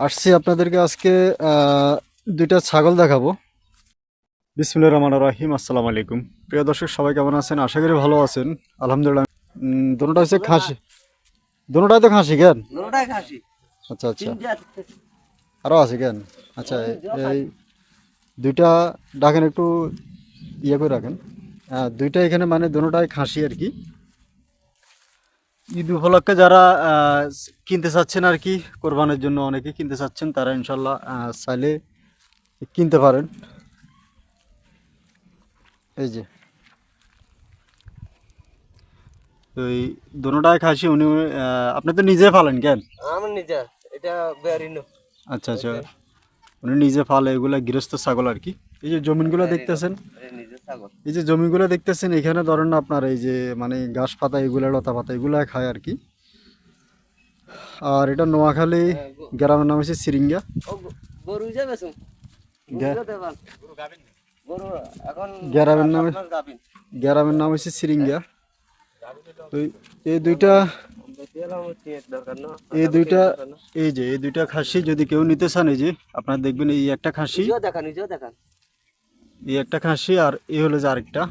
আসছি আপনাদেরকে আজকে দুইটা ছাগল দেখাবো। বিসমুল্লাহ রহমান রাহিম আসসালামু আলাইকুম। প্রিয় দর্শক সবাই কেমন আছেন? আশা করি ভালো আছেন। আলহামদুলিল্লাহ। দুটোটা হচ্ছে খাসি। দুটোটাই তো খাসি কেন? আচ্ছা আচ্ছা। আরও আছে। কেন? আচ্ছা এই দুইটা ডাকেন একটু ইয়ে করে রাখেন। দুইটা এখানে মানে দুটোটাই খাসি আর কি। ঈদ উপলক্ষে যারা কিনতে চাচ্ছেন আর কি কোরবানের জন্য অনেকে কিনতে চাচ্ছেন তারা ইনশাল্লাহ চাইলে কিনতে পারেন। এই যে। তো এই খাসি উনি আপনি তো নিজে ফালেন কেন? আমার নিজের এটা বেয়ারিনো আচ্ছা আচ্ছা। উনি নিজে ফালে এগুলা গৃহস্থ ছাগল আর কি। এই যে জমিনগুলো দেখতেছেন। এই যে জমিগুলো দেখতেছেন এখানে ধরেন আপনার এই যে মানে ঘাস পাতা এগুলো লতা পাতা এগুলো খায় আর কি। আর এটা নোয়াখালী গ্রামের নাম হচ্ছে সিরিঙ্গা। গ্রামের নামে গ্রামের নাম হচ্ছে সিরিঙ্গা। তো এই দুইটা এই দুইটা এই যে এই দুইটা খাসি যদি কেউ নিতে চান এই যে আপনার দেখবেন এই একটা খাসি। দেখান দেখান। এই একটা খাসি আর এই হলো যে আরেকটা।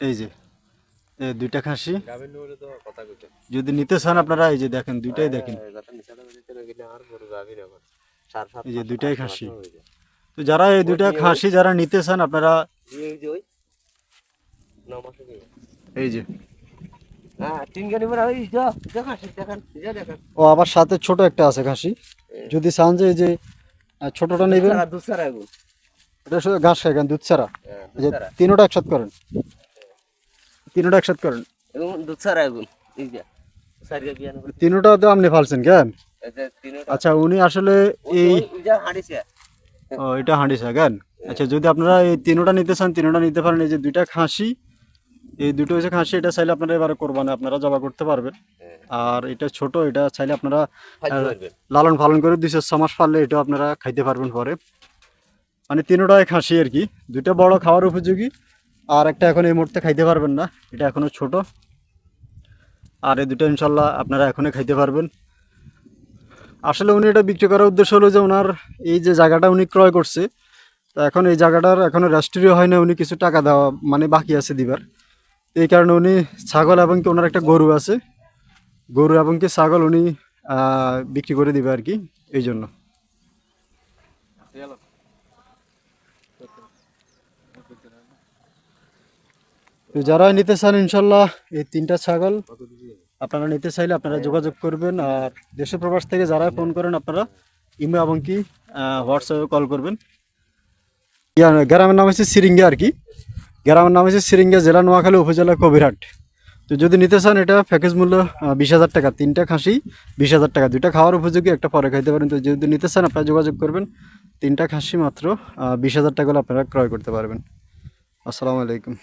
এই যে এই দুইটা খাসি। যদি নিতে চান আপনারা এই যে দেখেন দুইটাই দেখেন। এই যে দুইটাই খাসি। তো যারা এই দুইটা খাসি যারা নিতে চান আপনারা এই যে হ্যাঁ ও আবার সাথে ছোট একটা আছে খাসি। যদি চান যে এই যে আহ, ছোটটা নেবেন। এটা শুধু ঘাস খায় কেন দুধ ছাড়া। হ্যাঁ যে তিনোটা একসাথে করেন। তিনোটা একসাথে করেন। এবং সারিয়া বিয়ান করে তিনোটা তো আপনি ফালছেন কেন? আচ্ছা উনি আসলে এই ও এটা হাঁডিসা কেন? আচ্ছা যদি আপনারা এই তিনোটা নিতে চান তিনোটা নিতে পারেন। এই যে দুইটা খাসি এই দুটো হচ্ছে খাসি এটা চাইলে আপনারা এবারে কোরবানে আপনারা জবা করতে পারবেন। আর এটা ছোট এটা চাইলে আপনারা লালন পালন করে দুইশো ছ মাস পারলে এটা আপনারা খাইতে পারবেন পরে। মানে তিনোটাই খাসি আর কি। দুইটা বড় খাওয়ার উপযোগী, আর একটা এখন এই মুহূর্তে খাইতে পারবেন না, এটা এখনও ছোট। আর এই দুটো ইনশাল্লাহ আপনারা এখনই খাইতে পারবেন। আসলে উনি এটা বিক্রি করার উদ্দেশ্য হলো যে ওনার এই যে জায়গাটা উনি ক্রয় করছে, তো এখন এই জায়গাটার এখনও রাষ্ট্রীয় হয় না, উনি কিছু টাকা দেওয়া মানে বাকি আছে দিবার। এই কারণে উনি ছাগল এবং কি ওনার একটা গরু আছে। গরু এবং কি ছাগল উনি বিক্রি করে দিবে আর কি, এই জন্য। তো যারা নিতে চান ইনশাল্লাহ এই তিনটা ছাগল আপনারা নিতে চাইলে আপনারা যোগাযোগ করবেন আর দেশ প্রবাস থেকে যারা ফোন করেন আপনারা ইমো এবং কি হোয়াটসঅ্যাপে কল করবেন। গ্রামের নাম হচ্ছে সিরিঙ্গা আর কি। গ্রামের নাম হচ্ছে সিরিঙ্গা জেলা নোয়াখালী উপজেলা কবিরহাট। তো যদি নিতে চান এটা প্যাকেজ মূল্য বিশ হাজার টাকা, তিনটা খাসি বিশ হাজার টাকা, দুইটা খাওয়ার উপযোগী, একটা পরে খাইতে পারেন। তো যদি নিতে চান আপনারা যোগাযোগ করবেন, তিনটা খাসি মাত্র বিশ হাজার টাকা হলে আপনারা ক্রয় করতে পারবেন। আসসালামু আলাইকুম।